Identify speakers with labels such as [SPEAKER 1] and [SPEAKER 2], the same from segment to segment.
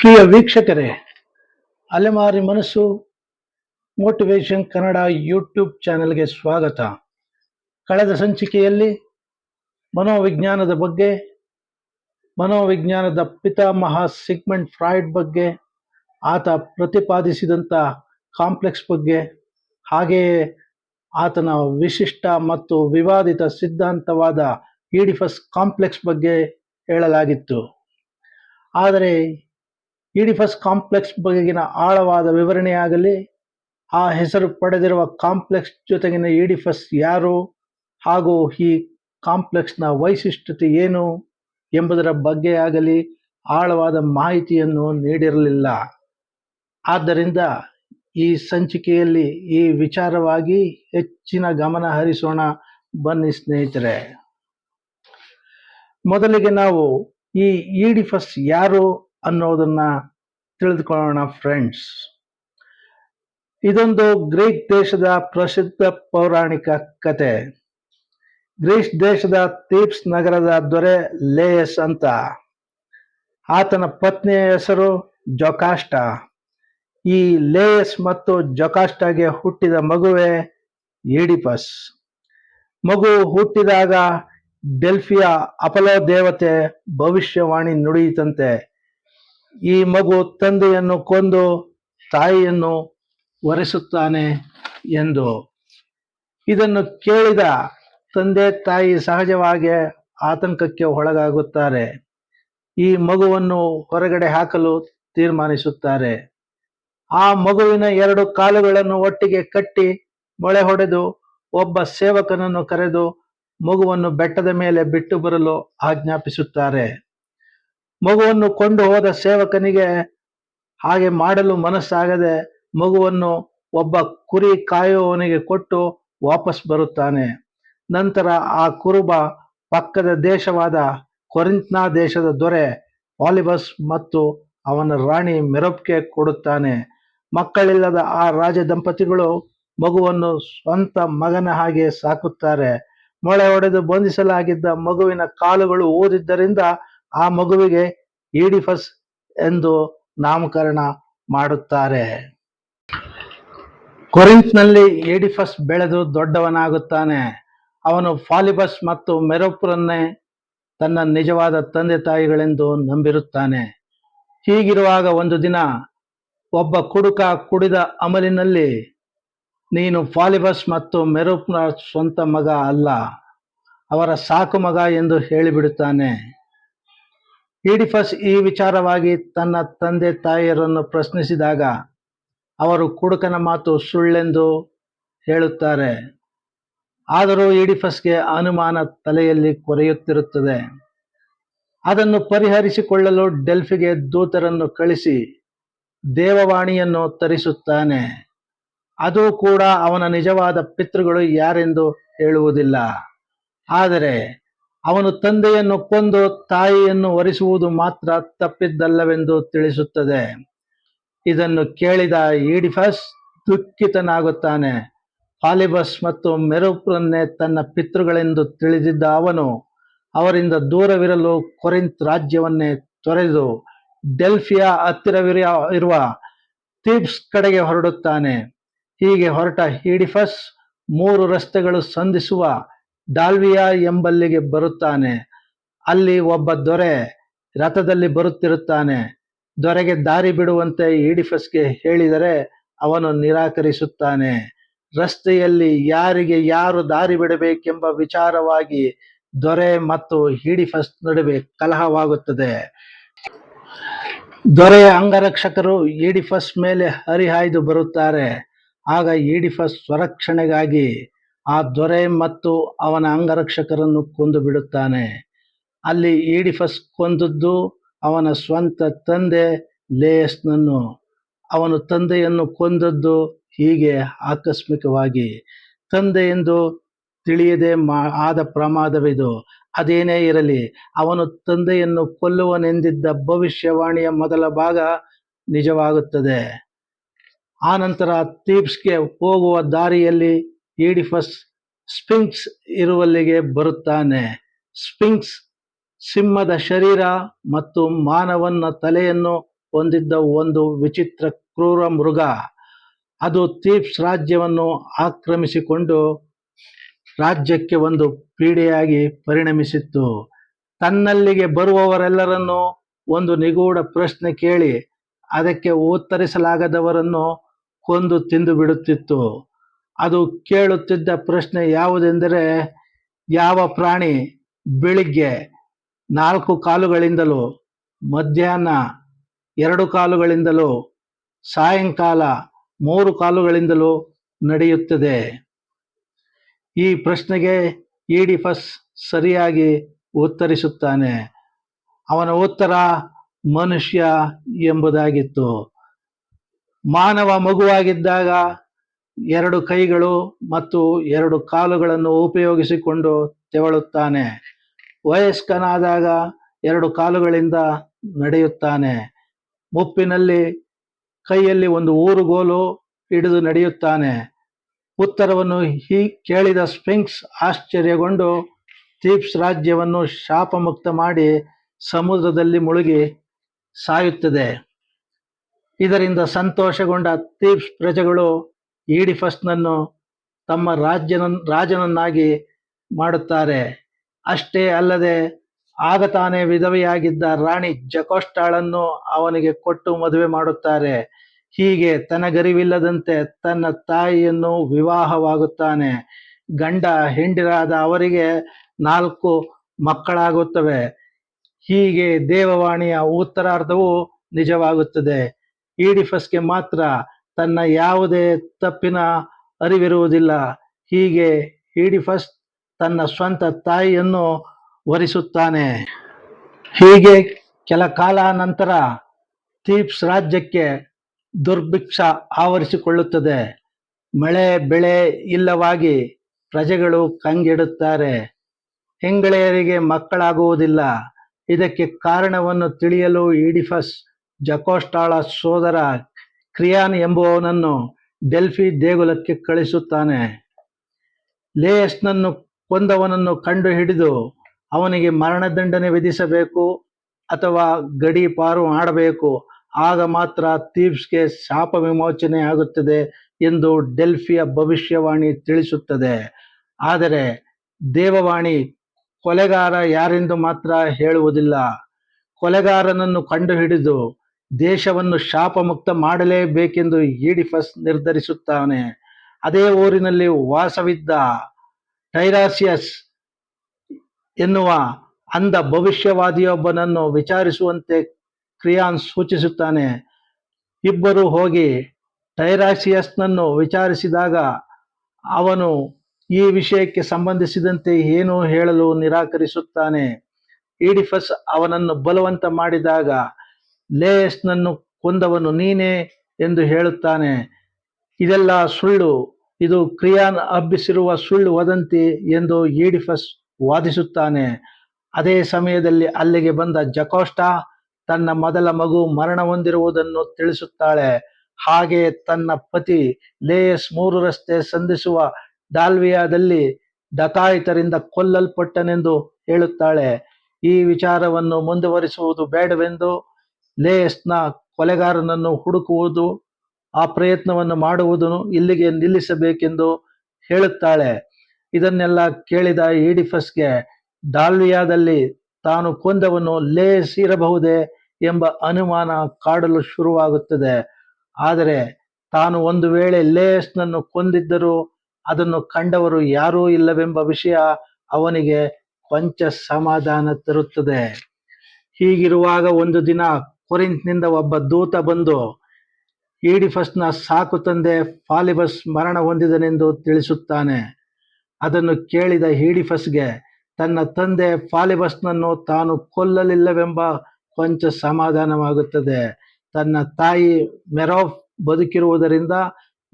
[SPEAKER 1] ಪ್ರಿಯ ವೀಕ್ಷಕರೇ, ಅಲೆಮಾರಿ ಮನಸ್ಸು ಮೋಟಿವೇಶನ್ ಕನ್ನಡ ಯೂಟ್ಯೂಬ್ ಚಾನೆಲ್ಗೆ ಸ್ವಾಗತ. ಕಳೆದ ಸಂಚಿಕೆಯಲ್ಲಿ ಮನೋವಿಜ್ಞಾನದ ಬಗ್ಗೆ, ಮನೋವಿಜ್ಞಾನದ ಪಿತಾಮಹ ಸಿಗ್ಮೆಂಟ್ ಫ್ರಾಯ್ಡ್ ಬಗ್ಗೆ, ಆತ ಪ್ರತಿಪಾದಿಸಿದಂಥ ಕಾಂಪ್ಲೆಕ್ಸ್ ಬಗ್ಗೆ, ಹಾಗೆಯೇ ಆತನ ವಿಶಿಷ್ಟ ಮತ್ತು ವಿವಾದಿತ ಸಿದ್ಧಾಂತವಾದ ಈಡಿಫಸ್ ಕಾಂಪ್ಲೆಕ್ಸ್ ಬಗ್ಗೆ ಹೇಳಲಾಗಿತ್ತು. ಆದರೆ ಈಡಿಫಸ್ ಕಾಂಪ್ಲೆಕ್ಸ್ ಬಗೆಗಿನ ಆಳವಾದ ವಿವರಣೆಯಾಗಲಿ, ಆ ಹೆಸರು ಪಡೆದಿರುವ ಕಾಂಪ್ಲೆಕ್ಸ್ ಜೊತೆಗಿನ ಇಡಿಫಸ್ ಯಾರು ಹಾಗೂ ಈ ಕಾಂಪ್ಲೆಕ್ಸ್ನ ವೈಶಿಷ್ಟ್ಯತೆ ಏನು ಎಂಬುದರ ಬಗ್ಗೆ ಆಗಲಿ ಆಳವಾದ ಮಾಹಿತಿಯನ್ನು ನೀಡಿರಲಿಲ್ಲ. ಆದ್ದರಿಂದ ಈ ಸಂಚಿಕೆಯಲ್ಲಿ ಈ ವಿಚಾರವಾಗಿ ಹೆಚ್ಚಿನ ಗಮನ ಹರಿಸೋಣ, ಬನ್ನಿ ಸ್ನೇಹಿತರೆ. ಮೊದಲಿಗೆ ನಾವು ಈ ಇಡಿಫಸ್ ಯಾರು ಅನ್ನೋದನ್ನ ತಿಳಿದುಕೊಳ್ಳೋಣ ಫ್ರೆಂಡ್ಸ್ ಇದೊಂದು ಗ್ರೀಕ್ ದೇಶದ ಪ್ರಸಿದ್ಧ ಪೌರಾಣಿಕ ಕತೆ. ಗ್ರೀಸ್ ದೇಶದ ತೀಪ್ಸ್ ನಗರದ ದೊರೆ ಲೇಯಸ್ ಅಂತ. ಆತನ ಪತ್ನಿಯ ಹೆಸರು ಜೊಕಾಷ್ಟ ಈ ಲೇಯಸ್ ಮತ್ತು ಜೊಕಾಸ್ಟಾಗೆ ಹುಟ್ಟಿದ ಮಗುವೆ ಈಡಿಪಸ್ ಮಗು ಹುಟ್ಟಿದಾಗ ಡೆಲ್ಫಿಯ ಅಪಲೋ ದೇವತೆ ಭವಿಷ್ಯವಾಣಿ ನುಡಿಯಿತಂತೆ. ಈ ಮಗು ತಂದೆಯನ್ನು ಕೊಂದು ತಾಯಿಯನ್ನು ಒರೆಸುತ್ತಾನೆ ಎಂದು ಇದನ್ನು ಕೇಳಿದ ತಂದೆ ತಾಯಿ ಸಹಜವಾಗಿ ಆತಂಕಕ್ಕೆ ಒಳಗಾಗುತ್ತಾರೆ. ಈ ಮಗುವನ್ನು ಹೊರಗಡೆ ಹಾಕಲು ತೀರ್ಮಾನಿಸುತ್ತಾರೆ. ಆ ಮಗುವಿನ ಎರಡು ಕಾಲುಗಳನ್ನು ಒಟ್ಟಿಗೆ ಕಟ್ಟಿ ಮೊಳೆ ಹೊಡೆದು ಒಬ್ಬ ಸೇವಕನನ್ನು ಕರೆದು ಮಗುವನ್ನು ಬೆಟ್ಟದ ಮೇಲೆ ಬಿಟ್ಟು ಬರಲು ಆಜ್ಞಾಪಿಸುತ್ತಾರೆ. ಮಗುವನ್ನು ಕೊಂಡು ಹೋದ ಸೇವಕನಿಗೆ ಹಾಗೆ ಮಾಡಲು ಮನಸ್ಸಾಗದೆ ಮಗುವನ್ನು ಒಬ್ಬ ಕುರಿ ಕಾಯುವವನಿಗೆ ಕೊಟ್ಟು ವಾಪಸ್ ಬರುತ್ತಾನೆ. ನಂತರ ಆ ಕುರುಬ ಪಕ್ಕದ ದೇಶವಾದ ಕೊರಿಂತ್ನಾ ದೇಶದ ದೊರೆ ವಾಲಿಬಸ್ ಮತ್ತು ಅವನ ರಾಣಿ ಮೆರೊಪ್ಗೆ ಕೊಡುತ್ತಾನೆ. ಮಕ್ಕಳಿಲ್ಲದ ಆ ರಾಜ ದಂಪತಿಗಳು ಮಗುವನ್ನು ಸ್ವಂತ ಮಗನ ಹಾಗೆ ಸಾಕುತ್ತಾರೆ. ಮೊಳೆ ಹೊಡೆದು ಬಂಧಿಸಲಾಗಿದ್ದ ಮಗುವಿನ ಕಾಲುಗಳು ಊದಿದ್ದರಿಂದ ಆ ಮಗುವಿಗೆ ಈಡಿಫಸ್ ಎಂದು ನಾಮಕರಣ ಮಾಡುತ್ತಾರೆ. ಕೊರಿಂತ್ನಲ್ಲಿ ಏಡಿಫಸ್ ಬೆಳೆದು ದೊಡ್ಡವನಾಗುತ್ತಾನೆ. ಅವನು ಫಾಲಿಬಸ್ ಮತ್ತು ಮೆರೋಪುರನ್ನೇ ತನ್ನ ನಿಜವಾದ ತಂದೆ ತಾಯಿಗಳೆಂದು ನಂಬಿರುತ್ತಾನೆ. ಹೀಗಿರುವಾಗ ಒಂದು ದಿನ ಒಬ್ಬ ಕುಡುಕ ಕುಡಿದ ಅಮಲಿನಲ್ಲಿ, ನೀನು ಫಾಲಿಬಸ್ ಮತ್ತು ಮೆರೋಪ್ನ ಸ್ವಂತ ಮಗ ಅಲ್ಲ, ಅವರ ಸಾಕು ಮಗ ಎಂದು ಹೇಳಿಬಿಡುತ್ತಾನೆ. ಈಡಿಫಸ್ ಈ ವಿಚಾರವಾಗಿ ತನ್ನ ತಂದೆ ತಾಯಿಯರನ್ನು ಪ್ರಶ್ನಿಸಿದಾಗ ಅವರು ಕುಡುಕನ ಮಾತು ಸುಳ್ಳೆಂದು ಹೇಳುತ್ತಾರೆ. ಆದರೂ ಈಡಿಫಸ್ಗೆ ಅನುಮಾನ ತಲೆಯಲ್ಲಿ ಕೊರೆಯುತ್ತಿರುತ್ತದೆ. ಅದನ್ನು ಪರಿಹರಿಸಿಕೊಳ್ಳಲು ಡೆಲ್ಫಿಗೆ ದೂತರನ್ನು ಕಳಿಸಿ ದೇವವಾಣಿಯನ್ನು ತರಿಸುತ್ತಾನೆ. ಅದು ಕೂಡ ಅವನ ನಿಜವಾದ ಪಿತೃಗಳು ಯಾರೆಂದು ಹೇಳುವುದಿಲ್ಲ. ಆದರೆ ಅವನು ತಂದೆಯನ್ನು ಕೊಂದು ತಾಯಿಯನ್ನು ಒರೆಸುವುದು ಮಾತ್ರ ತಪ್ಪಿದ್ದಲ್ಲವೆಂದು ತಿಳಿಸುತ್ತದೆ. ಇದನ್ನು ಕೇಳಿದ ಈಡಿಫಸ್ ದುಃಖಿತನಾಗುತ್ತಾನೆ. ಫಾಲಿಬಸ್ ಮತ್ತು ಮೆರುಪ್ರನ್ನೇ ತನ್ನ ಪಿತೃಗಳೆಂದು ತಿಳಿದಿದ್ದ ಅವನು ಅವರಿಂದ ದೂರವಿರಲು ಕೊರಿಂತ್ ರಾಜ್ಯವನ್ನೇ ತೊರೆದು ಡೆಲ್ಫಿಯಾ ಹತ್ತಿರವಿರ ಇರುವ ಥೀಬ್ಸ್ ಕಡೆಗೆ ಹೊರಡುತ್ತಾನೆ. ಹೀಗೆ ಹೊರಟ ಈಡಿಫಸ್ ಮೂರು ರಸ್ತೆಗಳು ಸಂಧಿಸುವ ಡಾಲ್ವಿಯಾ ಎಂಬಲ್ಲಿಗೆ ಬರುತ್ತಾನೆ. ಅಲ್ಲಿ ಒಬ್ಬ ದೊರೆ ರಥದಲ್ಲಿ ಬರುತ್ತಿರುತ್ತಾನೆ. ದೊರೆಗೆ ದಾರಿ ಬಿಡುವಂತೆ ಈಡಿಫಸ್ಗೆ ಹೇಳಿದರೆ ಅವನು ನಿರಾಕರಿಸುತ್ತಾನೆ. ರಸ್ತೆಯಲ್ಲಿ ಯಾರಿಗೆ ಯಾರು ದಾರಿ ಬಿಡಬೇಕೆಂಬ ವಿಚಾರವಾಗಿ ದೊರೆ ಮತ್ತು ಈಡಿಫಸ್ ನಡುವೆ ಕಲಹವಾಗುತ್ತದೆ. ದೊರೆಯ ಅಂಗರಕ್ಷಕರು ಈಡಿಫಸ್ ಮೇಲೆ ಹರಿಹಾಯ್ದು ಬರುತ್ತಾರೆ. ಆಗ ಈಡಿಫಸ್ ಸ್ವರಕ್ಷಣೆಗಾಗಿ ಆ ದೊರೆ ಮತ್ತು ಅವನ ಅಂಗರಕ್ಷಕರನ್ನು ಕೊಂದು ಬಿಡುತ್ತಾನೆ. ಅಲ್ಲಿ ಈಡಿಫಸ್ ಕೊಂದದ್ದು ಅವನ ಸ್ವಂತ ತಂದೆ ಲೇಯಸ್ನನ್ನು. ಅವನು ತಂದೆಯನ್ನು ಕೊಂದದ್ದು ಹೀಗೆ ಆಕಸ್ಮಿಕವಾಗಿ. ತಂದೆ ಎಂದು ತಿಳಿಯದೆ ಮಾ, ಆದ ಪ್ರಮಾದವಿದು. ಅದೇನೇ ಇರಲಿ, ಅವನು ತಂದೆಯನ್ನು ಕೊಲ್ಲುವನೆಂದಿದ್ದ ಭವಿಷ್ಯವಾಣಿಯ ಮೊದಲ ಭಾಗ ನಿಜವಾಗುತ್ತದೆ. ಆನಂತರ ತೀಪ್ಸ್ಗೆ ಹೋಗುವ ದಾರಿಯಲ್ಲಿ ಈಡಿಫಸ್ ಸ್ಪಿಂಕ್ಸ್ ಇರುವಲ್ಲಿಗೆ ಬರುತ್ತಾನೆ. ಸ್ಪಿಂಕ್ಸ್ ಸಿಂಹದ ಶರೀರ ಮತ್ತು ಮಾನವನ ತಲೆಯನ್ನು ಹೊಂದಿದ್ದ ಒಂದು ವಿಚಿತ್ರ ಕ್ರೂರ ಮೃಗ. ಅದು ತೀಪ್ಸ್ ರಾಜ್ಯವನ್ನು ಆಕ್ರಮಿಸಿಕೊಂಡು ರಾಜ್ಯಕ್ಕೆ ಒಂದು ಪೀಡೆಯಾಗಿ ಪರಿಣಮಿಸಿತ್ತು. ತನ್ನಲ್ಲಿಗೆ ಬರುವವರೆಲ್ಲರನ್ನು ಒಂದು ನಿಗೂಢ ಪ್ರಶ್ನೆ ಕೇಳಿ, ಅದಕ್ಕೆ ಉತ್ತರಿಸಲಾಗದವರನ್ನು ಕೊಂದು ತಿಂದು ಬಿಡುತ್ತಿತ್ತು. ಅದು ಕೇಳುತ್ತಿದ್ದ ಪ್ರಶ್ನೆ ಯಾವುದೆಂದರೆ, ಯಾವ ಪ್ರಾಣಿ ಬೆಳಿಗ್ಗೆ ನಾಲ್ಕು ಕಾಲುಗಳಿಂದಲೂ, ಮಧ್ಯಾಹ್ನ ಎರಡು ಕಾಲುಗಳಿಂದಲೂ, ಸಾಯಂಕಾಲ ಮೂರು ಕಾಲುಗಳಿಂದಲೂ ನಡೆಯುತ್ತದೆ? ಈ ಪ್ರಶ್ನೆಗೆ ಈಡಿಫಸ್ ಸರಿಯಾಗಿ ಉತ್ತರಿಸುತ್ತಾನೆ. ಅವನ ಉತ್ತರ ಮನುಷ್ಯ ಎಂಬುದಾಗಿತ್ತು. ಮಾನವ ಮಗುವಾಗಿದ್ದಾಗ ಎರಡು ಕೈಗಳು ಮತ್ತು ಎರಡು ಕಾಲುಗಳನ್ನು ಉಪಯೋಗಿಸಿಕೊಂಡು ತೆವಳುತ್ತಾನೆ. ವಯಸ್ಕನಾದಾಗ ಎರಡು ಕಾಲುಗಳಿಂದ ನಡೆಯುತ್ತಾನೆ. ಮುಪ್ಪಿನಲ್ಲಿ ಕೈಯಲ್ಲಿ ಒಂದು ಊರುಗೋಲು ಹಿಡಿದು ನಡೆಯುತ್ತಾನೆ. ಉತ್ತರವನ್ನು ಹೀ ಕೇಳಿದ ಸ್ಪಿಂಕ್ಸ್ ಆಶ್ಚರ್ಯಗೊಂಡು ಥೀಪ್ಸ್ ರಾಜ್ಯವನ್ನು ಶಾಪಮುಕ್ತ ಮಾಡಿ ಸಮುದ್ರದಲ್ಲಿ ಮುಳುಗಿ ಸಾಯುತ್ತದೆ. ಇದರಿಂದ ಸಂತೋಷಗೊಂಡ ಥೀಪ್ಸ್ ಪ್ರಜೆಗಳು ಈಡಿಫಸ್ನನ್ನು ತಮ್ಮ ರಾಜ್ಯನ ರಾಜನನ್ನಾಗಿ ಮಾಡುತ್ತಾರೆ. ಅಷ್ಟೇ ಅಲ್ಲದೆ ಆಗ ತಾನೇ ವಿಧವೆಯಾಗಿದ್ದ ರಾಣಿ ಜಕೋಷ್ಟಾಳನ್ನು ಅವನಿಗೆ ಕೊಟ್ಟು ಮದುವೆ ಮಾಡುತ್ತಾರೆ. ಹೀಗೆ ತನಗರಿವಿಲ್ಲದಂತೆ ತನ್ನ ತಾಯಿಯನ್ನು ವಿವಾಹವಾಗುತ್ತಾನೆ. ಗಂಡ ಹೆಂಡಿರಾದ ಅವರಿಗೆ ನಾಲ್ಕು ಮಕ್ಕಳಾಗುತ್ತವೆ. ಹೀಗೆ ದೇವವಾಣಿಯ ಉತ್ತರಾರ್ಧವು ನಿಜವಾಗುತ್ತದೆ. ಈಡಿಫಸ್ಗೆ ಮಾತ್ರ ತನ್ನ ಯಾವುದೇ ತಪ್ಪಿನ ಅರಿವಿರುವುದಿಲ್ಲ. ಹೀಗೆ ಈಡಿಫಸ್ ತನ್ನ ಸ್ವಂತ ತಾಯಿಯನ್ನು ವರಿಸುತ್ತಾನೆ. ಹೀಗೆ ಕೆಲ ಕಾಲ ನಂತರ ತೀಪ್ಸ್ ರಾಜ್ಯಕ್ಕೆ ದುರ್ಭಿಕ್ಷ ಆವರಿಸಿಕೊಳ್ಳುತ್ತದೆ. ಮಳೆ, ಬೆಳೆ ಇಲ್ಲವಾಗಿ ಪ್ರಜೆಗಳು ಕಂಗೆಡುತ್ತಾರೆ. ಹೆಂಗಳೆಯರಿಗೆ ಮಕ್ಕಳಾಗುವುದಿಲ್ಲ. ಇದಕ್ಕೆ ಕಾರಣವನ್ನು ತಿಳಿಯಲು ಈಡಿಫಸ್ ಜಕೋಸ್ಟಾಳ ಸೋದರ ಕ್ರಿಯಾನ್ ಎಂಬುವವನನ್ನು ಡೆಲ್ಫಿ ದೇಗುಲಕ್ಕೆ ಕಳಿಸುತ್ತಾನೆ. ಲೇಯಸ್ನನ್ನು ಕೊಂದವನನ್ನು ಕಂಡು ಹಿಡಿದು ಅವನಿಗೆ ಮರಣದಂಡನೆ ವಿಧಿಸಬೇಕು ಅಥವಾ ಗಡೀಪಾರು ಮಾಡಬೇಕು. ಆಗ ಮಾತ್ರ ತೀಪ್ಸ್ಗೆ ಶಾಪ ವಿಮೋಚನೆ ಆಗುತ್ತದೆ ಎಂದು ಡೆಲ್ಫಿಯ ಭವಿಷ್ಯವಾಣಿ ತಿಳಿಸುತ್ತದೆ. ಆದರೆ ದೇವವಾಣಿ, ಕೊಲೆಗಾರ ಯಾರೆಂದು ಮಾತ್ರ ಹೇಳುವುದಿಲ್ಲ. ಕೊಲೆಗಾರನನ್ನು ಕಂಡುಹಿಡಿದು ದೇಶವನ್ನು ಶಾಪಮುಕ್ತ ಮಾಡಲೇಬೇಕೆಂದು ಈಡಿಫಸ್ ನಿರ್ಧರಿಸುತ್ತಾನೆ. ಅದೇ ಊರಿನಲ್ಲಿ ವಾಸವಿದ್ದ ಟೈರಾಸಿಯಸ್ ಎನ್ನುವ ಅಂಧ ಭವಿಷ್ಯವಾದಿಯೊಬ್ಬನನ್ನು ವಿಚಾರಿಸುವಂತೆ ಕ್ರಿಯಾನ್ ಸೂಚಿಸುತ್ತಾನೆ. ಇಬ್ಬರು ಹೋಗಿ ಟೈರಾಸಿಯಸ್ನನ್ನು ವಿಚಾರಿಸಿದಾಗ ಅವನು ಈ ವಿಷಯಕ್ಕೆ ಸಂಬಂಧಿಸಿದಂತೆ ಏನೂ ಹೇಳಲು ನಿರಾಕರಿಸುತ್ತಾನೆ. ಈಡಿಫಸ್ ಅವನನ್ನು ಬಲವಂತ ಮಾಡಿದಾಗ ಲೇಯಸ್ನನ್ನು ಕೊಂದವನು ನೀನೇ ಎಂದು ಹೇಳುತ್ತಾನೆ. ಇದೆಲ್ಲ ಸುಳ್ಳು. ಇದು ಕ್ರಿಯಾನ್ ಹಬ್ಬಿಸಿರುವ ಸುಳ್ಳು ವದಂತಿ ಎಂದು ಈಡಿಫಸ್ ವಾದಿಸುತ್ತಾನೆ. ಅದೇ ಸಮಯದಲ್ಲಿ ಅಲ್ಲಿಗೆ ಬಂದ ಜಕೋಸ್ಟಾ ತನ್ನ ಮೊದಲ ಮಗು ಮರಣ ಹೊಂದಿರುವುದನ್ನು ತಿಳಿಸುತ್ತಾಳೆ. ಹಾಗೆ ತನ್ನ ಪತಿ ಲೇಯಸ್ ಮೂರು ರಸ್ತೆ ಸಂಧಿಸುವ ಡಾಲ್ವಿಯಾದಲ್ಲಿ ದತಾಯಿತರಿಂದ ಕೊಲ್ಲಲ್ಪಟ್ಟನೆಂದು ಹೇಳುತ್ತಾಳೆ. ಈ ವಿಚಾರವನ್ನು ಮುಂದುವರಿಸುವುದು ಬೇಡವೆಂದು ಲೇಯಸ್ನ ಕೊಲೆಗಾರನನ್ನು ಹುಡುಕುವುದು, ಆ ಪ್ರಯತ್ನವನ್ನು ಮಾಡುವುದನ್ನು ಇಲ್ಲಿಗೆ ನಿಲ್ಲಿಸಬೇಕೆಂದು ಹೇಳುತ್ತಾಳೆ. ಇದನ್ನೆಲ್ಲ ಕೇಳಿದ ಈಡಿಫಸ್ಗೆ ಡಾಲ್ವಿಯಾದಲ್ಲಿ ತಾನು ಕೊಂದವನು ಲೇಸ್ ಇರಬಹುದೇ ಎಂಬ ಅನುಮಾನ ಕಾಡಲು ಶುರುವಾಗುತ್ತದೆ. ಆದರೆ ತಾನು ಒಂದು ವೇಳೆ ಲೇಸ್ನನ್ನು ಕೊಂದಿದ್ದರೂ ಅದನ್ನು ಕಂಡವರು ಯಾರೂ ಇಲ್ಲವೆಂಬ ವಿಷಯ ಅವನಿಗೆ ಕೊಂಚ ಸಮಾಧಾನ ತರುತ್ತದೆ. ಹೀಗಿರುವಾಗ ಒಂದು ದಿನ ಕೊರಿಂತ್ನಿಂದ ಒಬ್ಬ ದೂತ ಬಂದು ಈಡಿಫಸ್ನ ಸಾಕು ತಂದೆ, ಫಾಲಿಬಸ್ ಮರಣ ಹೊಂದಿದನೆಂದು ತಿಳಿಸುತ್ತಾನೆ. ಅದನ್ನು ಕೇಳಿದ ಈಡಿಫಸ್ಗೆ ತನ್ನ ತಂದೆ ಫಾಲಿಬಸ್ನನ್ನು ತಾನು ಕೊಲ್ಲಲಿಲ್ಲವೆಂಬ ಕೊಂಚ ಸಮಾಧಾನವಾಗುತ್ತದೆ. ತನ್ನ ತಾಯಿ ಮೆರೋಫ್ ಬದುಕಿರುವುದರಿಂದ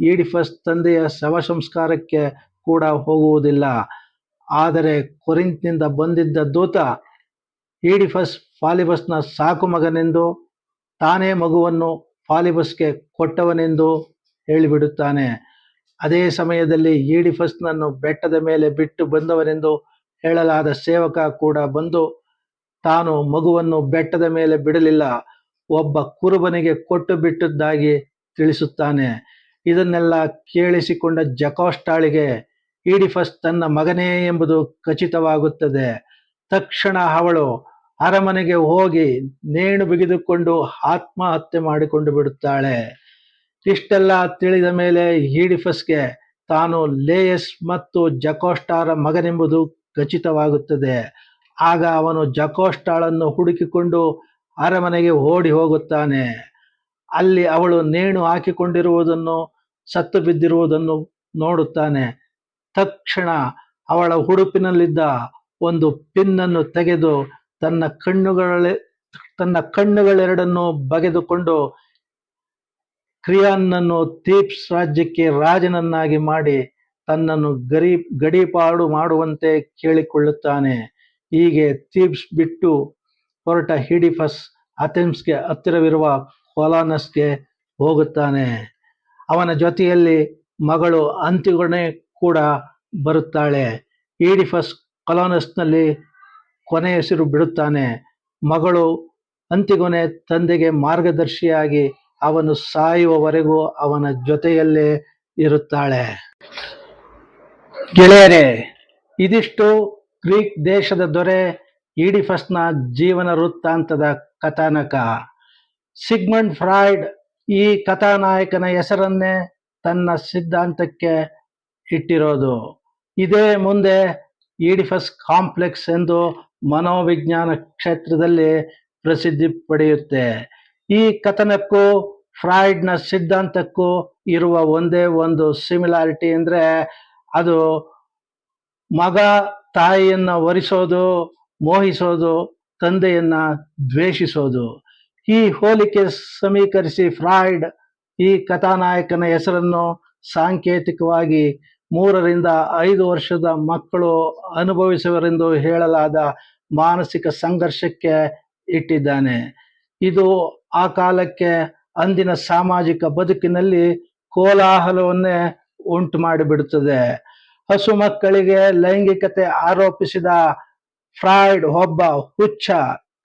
[SPEAKER 1] ಈಡಿಫಸ್ ತಂದೆಯ ಶವ ಸಂಸ್ಕಾರಕ್ಕೆ ಕೂಡ ಹೋಗುವುದಿಲ್ಲ. ಆದರೆ ಕೊರಿಂತ್ನಿಂದ ಬಂದಿದ್ದ ದೂತ ಈಡಿಫಸ್ ಫಾಲಿಬಸ್ನ ಸಾಕು ಮಗನೆಂದು ತಾನೇ ಮಗುವನ್ನು ಫಾಲಿಬಸ್ಗೆ ಕೊಟ್ಟವನೆಂದು ಹೇಳಿಬಿಡುತ್ತಾನೆ. ಅದೇ ಸಮಯದಲ್ಲಿ ಈಡಿಫಸ್ನನ್ನು ಬೆಟ್ಟದ ಮೇಲೆ ಬಿಟ್ಟು ಬಂದವನೆಂದು ಹೇಳಲಾದ ಸೇವಕ ಕೂಡ ಬಂದು ತಾನು ಮಗುವನ್ನು ಬೆಟ್ಟದ ಮೇಲೆ ಬಿಡಲಿಲ್ಲ. ಒಬ್ಬ ಕುರುಬನಿಗೆ ಕೊಟ್ಟು ಬಿಟ್ಟದ್ದಾಗಿ ತಿಳಿಸುತ್ತಾನೆ. ಇದನ್ನೆಲ್ಲ ಕೇಳಿಸಿಕೊಂಡ ಜಕೋಸ್ಟಾಳಿಗೆ ಈಡಿಫಸ್ ತನ್ನ ಮಗನೇ ಎಂಬುದು ಖಚಿತವಾಗುತ್ತದೆ. ತಕ್ಷಣ ಅವಳು ಅರಮನೆಗೆ ಹೋಗಿ ನೇಣು ಬಿಗಿದುಕೊಂಡು ಆತ್ಮಹತ್ಯೆ ಮಾಡಿಕೊಂಡು ಬಿಡುತ್ತಾಳೆ. ಇಷ್ಟೆಲ್ಲ ತಿಳಿದ ಮೇಲೆ ಈಡಿಫಸ್ಗೆ ತಾನು ಲೇಯಸ್ ಮತ್ತು ಜಕೋಸ್ಟಾರ ಮಗನೆಂಬುದು ಖಚಿತವಾಗುತ್ತದೆ. ಆಗ ಅವನು ಜಕೋಸ್ಟಾಳನ್ನು ಹುಡುಕಿಕೊಂಡು ಅರಮನೆಗೆ ಓಡಿ ಹೋಗುತ್ತಾನೆ. ಅಲ್ಲಿ ಅವಳು ನೇಣು ಹಾಕಿಕೊಂಡಿರುವುದನ್ನು, ಸತ್ತು ಬಿದ್ದಿರುವುದನ್ನು ನೋಡುತ್ತಾನೆ. ತಕ್ಷಣ ಅವಳ ಹುಡುಪಿನಲ್ಲಿದ್ದ ಒಂದು ಪಿನ್ನನ್ನು ತೆಗೆದು ತನ್ನ ಕಣ್ಣುಗಳ, ತನ್ನ ಕಣ್ಣುಗಳೆರಡನ್ನು ಬಗೆದುಕೊಂಡು ಕ್ರಿಯಾನ್ನನ್ನು ತೀಪ್ಸ್ ರಾಜ್ಯಕ್ಕೆ ರಾಜನನ್ನಾಗಿ ಮಾಡಿ ತನ್ನನ್ನು ಗರಿ ಗಡಿಪಾಡು ಮಾಡುವಂತೆ ಕೇಳಿಕೊಳ್ಳುತ್ತಾನೆ. ಹೀಗೆ ತೀಪ್ಸ್ ಬಿಟ್ಟು ಹೊರಟ ಹಿಡಿಫಸ್ ಅಥೆನ್ಸ್ಗೆ ಹತ್ತಿರವಿರುವ ಕೊಲಾನಸ್ಗೆ ಹೋಗುತ್ತಾನೆ. ಅವನ ಜೊತೆಯಲ್ಲಿ ಮಗಳು ಅಂತಿಗೊನೆ ಕೂಡ ಬರುತ್ತಾಳೆ. ಈಡಿಫಸ್ ಕೊಲಾನಸ್ನಲ್ಲಿ ಕೊನೆಯಸಿರು ಬಿಡುತ್ತಾನೆ. ಮಗಳು ಅಂತಿಗೊನೆ ತಂದೆಗೆ ಮಾರ್ಗದರ್ಶಿಯಾಗಿ ಅವನು ಸಾಯುವವರೆಗೂ ಅವನ ಜೊತೆಯಲ್ಲೇ ಇರುತ್ತಾಳೆ. ಗೆಳೆಯರೇ, ಇದಿಷ್ಟು ಗ್ರೀಕ್ ದೇಶದ ದೊರೆ ಈಡಿಫಸ್ನ ಜೀವನ ವೃತ್ತಾಂತದ ಕಥಾನಕ. ಸಿಗ್ಮಂಡ್ ಫ್ರಾಯ್ಡ್ ಈ ಕಥಾನಾಯಕನ ಹೆಸರನ್ನೇ ತನ್ನ ಸಿದ್ಧಾಂತಕ್ಕೆ ಇಟ್ಟಿರೋದು. ಇದೇ ಮುಂದೆ ಈಡಿಫಸ್ ಕಾಂಪ್ಲೆಕ್ಸ್ ಎಂದು ಮನೋವಿಜ್ಞಾನ ಕ್ಷೇತ್ರದಲ್ಲಿ ಪ್ರಸಿದ್ಧಿ ಪಡೆಯುತ್ತೆ. ಈ ಕಥನಕ್ಕೂ, ಫ್ರಾಯ್ಡ್ನ ಸಿದ್ಧಾಂತಕ್ಕೂ ಇರುವ ಒಂದೇ ಒಂದು ಸಿಮಿಲಾರಿಟಿ ಅಂದರೆ ಅದು ಮಗ ತಾಯಿಯನ್ನ ಒರಿಸೋದು ಮೋಹಿಸೋದು, ತಂದೆಯನ್ನ ದ್ವೇಷಿಸೋದು. ಈ ಹೋಲಿಕೆ ಸಮೀಕರಿಸಿ ಫ್ರಾಯ್ಡ್ ಈ ಕಥಾನಾಯಕನ ಹೆಸರನ್ನು ಸಾಂಕೇತಿಕವಾಗಿ ಮೂರರಿಂದ ಐದು ವರ್ಷದ ಮಕ್ಕಳು ಅನುಭವಿಸುವರೆಂದು ಹೇಳಲಾದ ಮಾನಸಿಕ ಸಂಘರ್ಷಕ್ಕೆ ಇಟ್ಟಿದ್ದಾನೆ. ಇದು ಆ ಕಾಲಕ್ಕೆ ಅಂದಿನ ಸಾಮಾಜಿಕ ಬದುಕಿನಲ್ಲಿ ಕೋಲಾಹಲವನ್ನೇ ಉಂಟು ಮಾಡಿಬಿಡುತ್ತದೆ. ಹಸು ಮಕ್ಕಳಿಗೆ ಲೈಂಗಿಕತೆ ಆರೋಪಿಸಿದ ಫ್ರಾಯ್ಡ್ ಒಬ್ಬ ಹುಚ್ಚ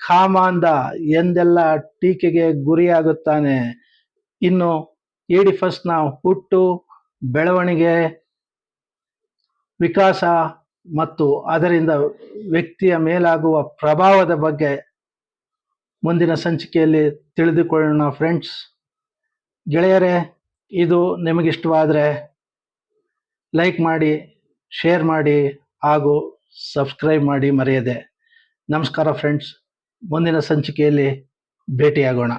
[SPEAKER 1] ಕಾಮಾಂದ ಎಂದೆಲ್ಲ ಟೀಕೆಗೆ ಗುರಿಯಾಗುತ್ತಾನೆ. ಇನ್ನು ಈಡಿಫಸ್ನ ಹುಟ್ಟು ಬೆಳವಣಿಗೆ ವಿಕಾಸ ಮತ್ತು ಅದರಿಂದ ವ್ಯಕ್ತಿಯ ಮೇಲಾಗುವ ಪ್ರಭಾವದ ಬಗ್ಗೆ ಮುಂದಿನ ಸಂಚಿಕೆಯಲ್ಲಿ ತಿಳಿದುಕೊಳ್ಳೋಣ ಫ್ರೆಂಡ್ಸ್. ಗೆಳೆಯರೇ, ಇದು ನಿಮಗಿಷ್ಟವಾದರೆ ಲೈಕ್ ಮಾಡಿ, ಶೇರ್ ಮಾಡಿ ಹಾಗೂ ಸಬ್ಸ್ಕ್ರೈಬ್ ಮಾಡಿ ಮರೆಯದೆ. ನಮಸ್ಕಾರ ಫ್ರೆಂಡ್ಸ್. ಮುಂದಿನ ಸಂಚಿಕೆಯಲ್ಲಿ ಭೇಟಿಯಾಗೋಣ.